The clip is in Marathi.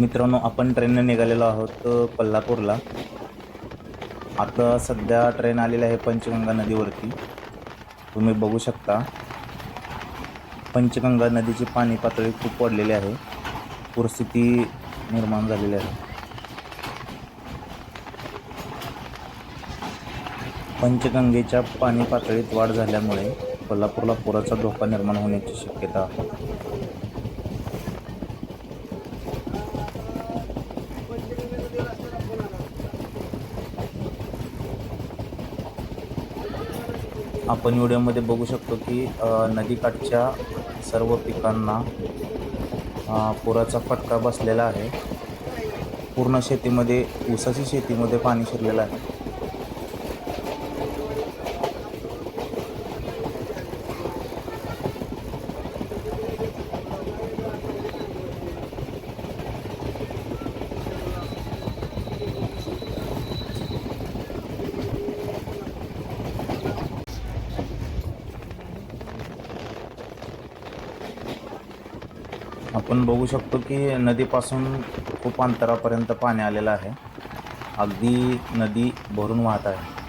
मित्रांनो आपण ट्रेननं निघालेलो आहोत कोल्हापूरला. आता सध्या ट्रेन आलेली आहे पंचगंगा नदीवरती. तुम्ही बघू शकता. पंचगंगा नदीची पाणी पातळी खूप वाढलेली आहे. पूरस्थिती निर्माण झालेली आहे. पंचगंगेच्या पाणी पातळीत वाढ झाल्यामुळे कोल्हापूरला पुराचा धोका निर्माण होण्याची शक्यता आहे. आपण व्हिडिओमध्ये बघू शकतो की नदीकाठच्या सर्व पिकांना पुराचा फटका बसलेला आहे. पूर्ण शेतीमध्ये ऊसाची शेतीमध्ये पाणी शिरलेलं आहे. आपण बघू शकतो की नदीपासून खूप अंतरापर्यंत पाणी आलेलं आहे. अगदी नदी भरून वाहत आहे.